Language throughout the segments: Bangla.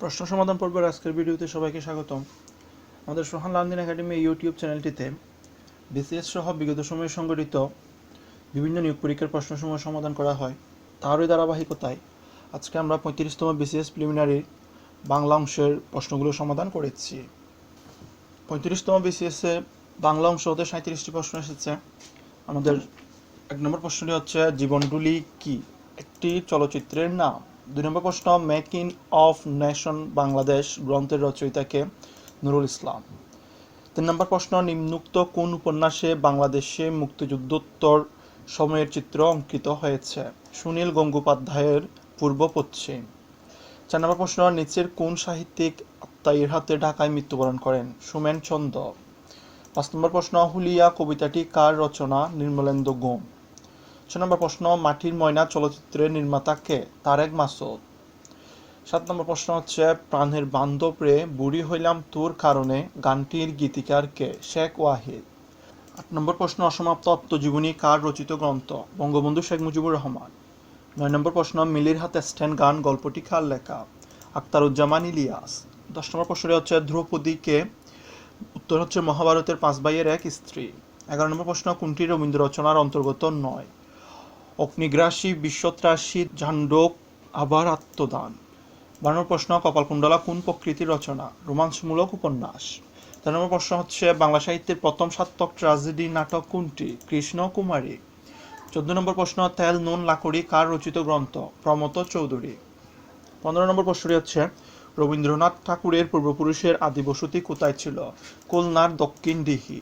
প্রশ্ন সমাধান পর্বের আজকের ভিডিওতে সবাইকে স্বাগতম। আমাদের সোহান লান্দিন একাডেমি ইউটিউব চ্যানেলটিতে বিসিএস সহ বিগত সময়ে সংগঠিত বিভিন্ন নিয়োগ পরীক্ষার প্রশ্নসমূহ সমাধান করা হয়। তারই ধারাবাহিকতায় আজকে আমরা পঁয়ত্রিশতম বিসিএস প্রিলিমিনারি বাংলা অংশের প্রশ্নগুলো সমাধান করেছি। পঁয়ত্রিশতম বিসিএসে বাংলা অংশ হতে সাঁত্রিশটি প্রশ্ন এসেছে। আমাদের এক নম্বর প্রশ্নটি হচ্ছে, জীবনডুলি কি? একটি চলচ্চিত্রের নাম। দুই নম্বর প্রশ্ন মেক অফ নেশন বাংলাদেশ গ্রন্থের রচয়িতাকে নুরুল ইসলাম। তিন নম্বর প্রশ্ন, নিম্নুক্ত কোন উপন্যাসে বাংলাদেশে মুক্তিযুদ্ধোত্তর সময়ের চিত্র অঙ্কিত হয়েছে? সুনীল গঙ্গোপাধ্যায়ের পূর্ব পশ্চিম। চার নম্বর প্রশ্ন, নিচের কোন সাহিত্যিক আত্মাইয়ের হাতে ঢাকায় মৃত্যুবরণ করেন? সুমেন চন্দ। পাঁচ নম্বর প্রশ্ন, হুলিয়া কবিতাটি কার রচনা? নির্মলেন্দু গুম। ছয় নম্বর প্রশ্ন, মাটির ময়না চলচ্চিত্রের নির্মাতা কে? তারেক মাসুদ। সাত নম্বর প্রশ্ন হচ্ছে, প্রাণের বান্ধব রে বুড়ি হইলাম তোর কারণে, গানটির গীতিকার কে? শেখ ওয়াহিদ। আট নম্বর প্রশ্ন, অসমাপ্ত আত্মজীবনী কার রচিত গ্রন্থ? বঙ্গবন্ধু শেখ মুজিবুর রহমান। নয় নম্বর প্রশ্ন, মিলির হাতে স্ট্যান্ড গান গল্পটি কার লেখা? আখতারুজ্জামান ইলিয়াস। দশ নম্বর প্রশ্নটি হচ্ছে ধ্রুপদীকে উত্তর হচ্ছে, মহাভারতের পাঁচ ভাইয়ের এক স্ত্রী। এগারো নম্বর প্রশ্ন, কোনটি রবীন্দ্র রচনার অন্তর্গত নয়? অগ্নিগ্রাসী বিশ্বত্রাসী ঝান্ডক আবার আত্মদান। বারো নম্বর প্রশ্ন, কপালকুণ্ডলা কোন প্রকৃতির রচনা? রোমাঞ্চমূলক উপন্যাস। তেরো নম্বর প্রশ্ন হচ্ছে, বাংলা সাহিত্যের প্রথম সার্থক ট্রাজেডি নাটক কোনটি? কৃষ্ণ কুমারী। চোদ্দ নম্বর প্রশ্ন, তেল, নুন, লাকড়ি কার রচিত গ্রন্থ? প্রমত চৌধুরী। পনেরো নম্বর প্রশ্নটি হচ্ছে, রবীন্দ্রনাথ ঠাকুরের পূর্বপুরুষের আদি বসতি কোথায় ছিল? খুলনার দক্ষিণ দিঘি।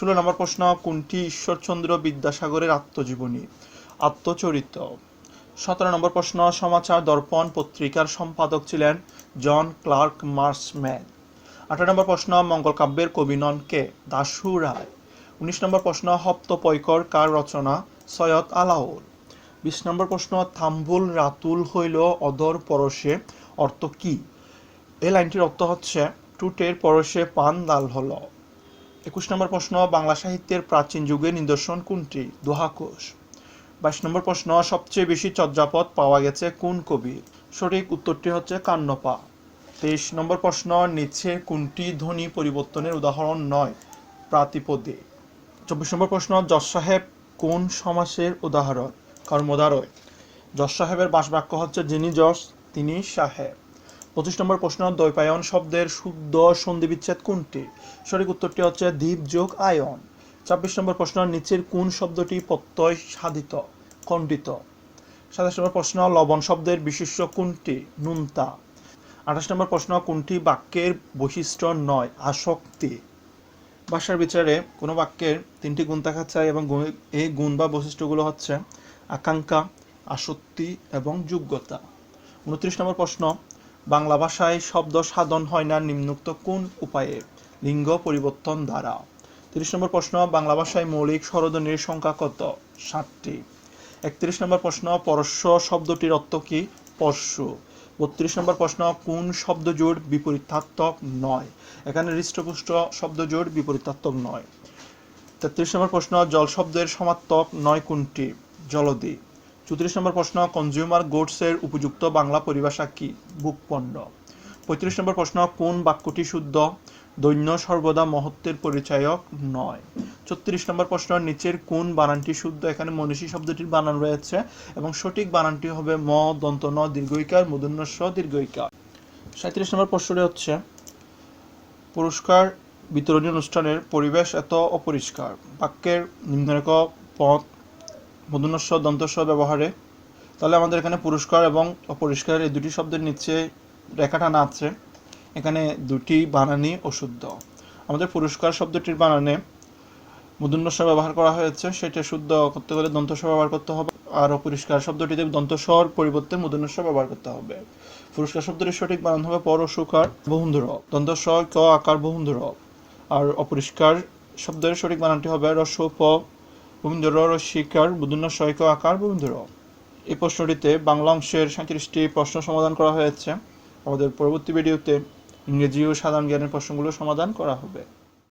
ষোলো নম্বর প্রশ্ন, কোনটি ঈশ্বরচন্দ্র বিদ্যাসাগরের আত্মজীবনী? আত্মচরিত। সতেরো নম্বর প্রশ্ন, সমাচার দর্পণ পত্রিকার সম্পাদক ছিলেন জন ক্লার্ক মার্সম্যান। আঠারো নম্বর প্রশ্ন, মঙ্গল কাব্যের কবি নন কে? দাশু রায়। উনিশ নম্বর প্রশ্ন হপ্তপৈকর কার রচনা? সৈয়দ আলাউল। বিশ নম্বর প্রশ্ন, থাম্বুল রাতুল হইল অদর পরশে, অর্থ কি? এই লাইনটির অর্থ হচ্ছে, টুটের পরশে পান লাল হল। একুশ নম্বর প্রশ্ন, বাংলা সাহিত্যের প্রাচীন যুগের নিদর্শন কোনটি? দোহাকোষ। বাইশ নম্বর প্রশ্ন, সবচেয়ে বেশি চর্যাপদ পাওয়া গেছে কোন কবির সঠিক উত্তরটি হচ্ছে কান্নপা। তেইশ নম্বর প্রশ্ন নিচে কোনটি ধ্বনি পরিবর্তনের উদাহরণ নয়, প্রাতিপদে। চব্বিশ নম্বর প্রশ্ন, যশ সাহেব কোন সমাসের উদাহরণ? কর্মদারয়। যশ সাহেবের বাসবাক্য হচ্ছে যিনি যশ, তিনি সাহেব। পঁচিশ নম্বর প্রশ্ন, দ্বৈপায়ন শব্দের শুদ্ধ সন্ধিবিচ্ছেদ কোনটি? সঠিক উত্তরটি হচ্ছে দ্বীপ যোগ আয়ন। ছাব্বিশ নম্বর প্রশ্ন, নিচের কোন শব্দটি প্রত্যয় সাধিত, খণ্ডিত? সাতাশ নম্বর প্রশ্ন, লবণ শব্দের বিশিষ্ট কোনটি? নুনতা। আঠাশ নম্বর প্রশ্ন, কোনটি বাক্যের বৈশিষ্ট্য নয়? আসক্তি। ভাষার বিচারে কোনো বাক্যের তিনটি গুণ দেখা চাই এবং এই গুণ বা বৈশিষ্ট্যগুলো হচ্ছে আকাঙ্ক্ষা, আসক্তি এবং যোগ্যতা। উনত্রিশ নম্বর প্রশ্ন, বাংলা ভাষায় শব্দ সাধন হয় না নিম্নোক্ত কোন উপায়ে? লিঙ্গ পরিবর্তন দ্বারা। তিরিশ নম্বর প্রশ্ন, বাংলা ভাষায় মৌলিক স্বরধ্বনির সংখ্যা কত? ষাটটি একত্রিশ নম্বর প্রশ্ন পরশ্ব শব্দটির অর্থ কি? পরশু বত্রিশ নম্বর প্রশ্ন, কোন শব্দজোড় বিপরীতাত্মক নয়? এখানে হৃষ্টপুষ্ট শব্দজোড় বিপরীতাত্মক নয়। তেত্রিশ নম্বর প্রশ্ন, জল শব্দের সমার্থক নয় কোনটি? জলদি। চৌত্রিশ নম্বর প্রশ্ন, কনজিউমার গুডসের উপযুক্ত বাংলা পরিভাষা কি? বুকপণ্য পঁয়ত্রিশ নম্বর প্রশ্ন, কোন বাক্যটি শুদ্ধ? দৈন্য সর্বদা মহত্বের পরিচায়ক নয়। ছত্রিশ নম্বর প্রশ্ন, নিচের কোন বানানটি শুদ্ধ? এখানে মনীষী শব্দটির বানান রয়েছে এবং সঠিক বানানটি হবে ম, দন্ত ন, দীর্ঘইকার স দীর্ঘইকার। সাঁত্রিশ নম্বর প্রশ্নটি হচ্ছে, পুরস্কার বিতরণী অনুষ্ঠানের পরিবেশ এত অপরিষ্কার? বাক্যের নিম্নরেখ পথ মধুনস্ব দন্তস্ব ব্যবহারে। তাহলে আমাদের এখানে পুরস্কার এবং অপরিষ্কার এই দুটি শব্দের নিচে রেখা টানা আছে এখানে দুটি বানানই অশুদ্ধ আমাদের পুরস্কার শব্দটির বানানে মধুনস্ব ব্যবহার করা হয়েছে। সেটা শুদ্ধ করতে গেলে দন্তস্ব ব্যবহার করতে হবে। আর অপরিষ্কার শব্দটিতে দন্তস্বর পরিবর্তে মধুনস্ব ব্যবহার করতে হবে। পুরস্কার শব্দটির সঠিক বানান হবে পর সুকার বহুন্ধর। দন্তস্ব ক আকার বহুন্ধর। আর অপরিষ্কার শব্দের সঠিক বানানটি হবে রস প। ভূমিন্দর রস্বীকার বুধন্য সৈক আকার ভূমিন্দর এই প্রশ্নটিতে বাংলা অংশের সাঁত্রিশটি প্রশ্ন সমাধান করা হয়েছে। আমাদের পরবর্তী ভিডিওতে ইংরেজি ও সাধারণ জ্ঞানের প্রশ্নগুলো সমাধান করা হবে।